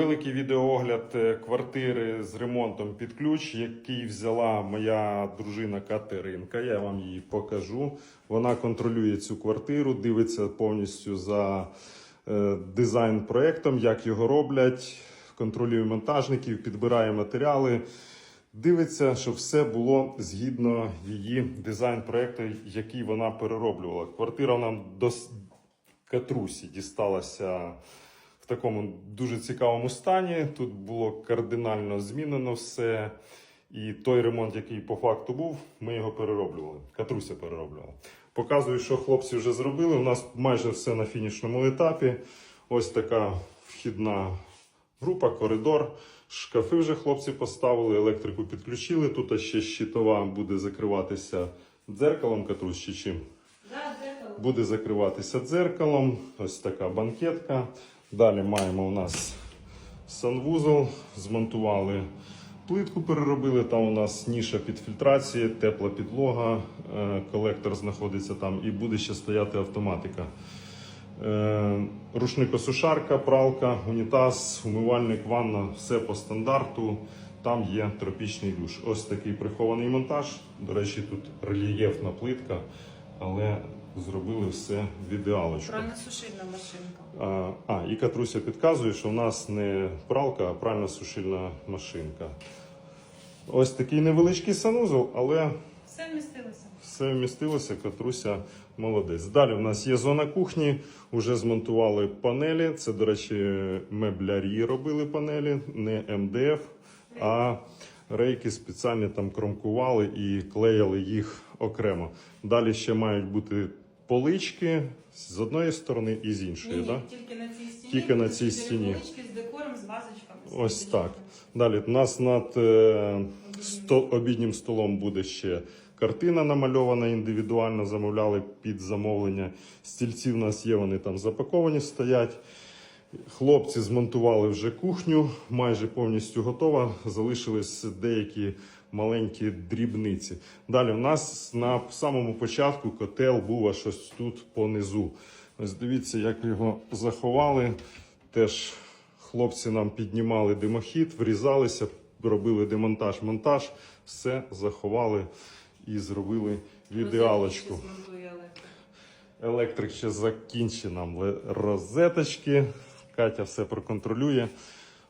Великий відеоогляд е, квартири з ремонтом під ключ, який взяла моя дружина Катеринка. Я вам її покажу. Вона контролює цю квартиру, дивиться повністю за е, дизайн-проектом, як його роблять, контролює монтажників, підбирає матеріали. Дивиться, щоб все було згідно її дизайн-проекту, який вона перероблювала. Квартира нам до Катрусі дісталася в такому дуже цікавому стані. Тут було кардинально змінено все. І той ремонт, який по факту був, ми його перероблювали. Катруся перероблювала. Показую, що хлопці вже зробили. У нас майже все на фінішному етапі. Ось така вхідна група, коридор. Шкафи вже хлопці поставили, електрику підключили. Тут ще щитова буде закриватися дзеркалом, Катрусь, чи чим? Буде закриватися дзеркалом. Ось така банкетка. Далі маємо у нас санвузол, змонтували плитку, переробили. Там у нас ніша під фільтрації, тепла підлога, е, колектор знаходиться там і буде ще стояти автоматика. Е, Рушникосушарка, пралка, унітаз, умивальник, ванна, все по стандарту. Там є тропічний душ. Ось такий прихований монтаж. До речі, тут рельєфна плитка, але зробили все в ідеалочку. Пральна сушильна машинка. А, і Катруся підказує, що в нас не пралка, а пральна сушильна машинка. Ось такий невеличкий санузел, але Все вмістилося. все вмістилося, Катруся молодець. Далі в нас є зона кухні, вже змонтували панелі. Це, до речі, меблярі робили панелі, не МДФ, а рейки спеціально там кромкували і клеїли їх окремо. Далі ще мають бути полички з одної сторони і з іншої. Ні, Да? тільки на цій стіні. Тільки на цій стіні. полички з декором, з вазочками. з Ось квіточками. так. Далі у нас над е, сто, обіднім столом буде ще картина намальована індивідуально, замовляли під замовлення. Стільці в нас є, вони там запаковані стоять. Хлопці змонтували вже кухню, майже повністю готова. Залишились деякі маленькі дрібниці. Далі в нас на самому початку котел був аж ось тут понизу. Ось дивіться, як його заховали. Теж хлопці нам піднімали димохід, врізалися, робили демонтаж, монтаж, все заховали і зробили в ідеалочку. Електрик. Ще закінчить нам розеточки. Катя все проконтролює.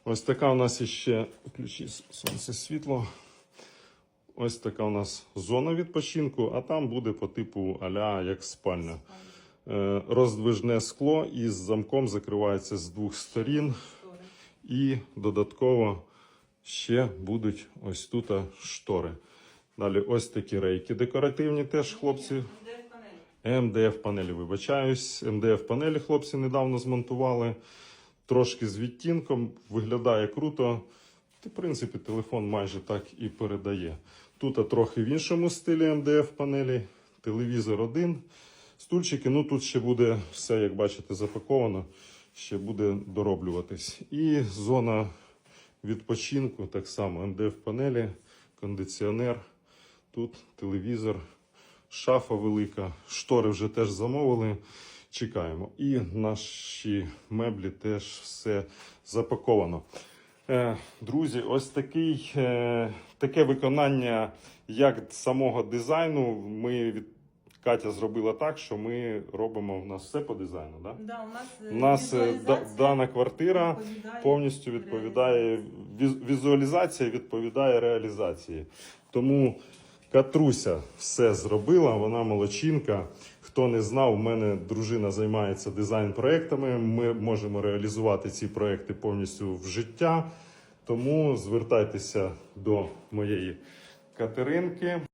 Ось така у нас іще включи с- сонце світло. Ось така у нас зона відпочинку, а там буде по типу аля як спальня. Е, Роздвижне скло із замком закривається з двох сторін. І додатково ще будуть ось тут штори. Далі ось такі рейки декоративні теж хлопці. Де в панелі? МДФ панелі, вибачаюсь. МДФ панелі хлопці недавно змонтували. Трошки з відтінком, виглядає круто. В принципі, телефон майже так і передає. Тут трохи в іншому стилі МДФ панелі, телевізор один. Стульчики, ну тут ще буде все, як бачите, запаковано, ще буде дороблюватись. І зона відпочинку, так само МДФ панелі, кондиціонер. Тут телевізор, шафа велика, штори вже теж замовили. Чекаємо. І наші меблі теж все запаковано. Е, друзі, ось такий, е, таке виконання як самого дизайну. Ми від Катя зробила так, що ми робимо в нас все по дизайну. Да? Да, у нас, е, У нас дана квартира відповідає повністю відповідає віз- візуалізація відповідає реалізації. Тому Катруся все зробила, вона молочинка. Хто не знав, у мене дружина займається дизайн-проектами. Ми можемо реалізувати ці проекти повністю в життя. Тому звертайтеся до моєї Катеринки.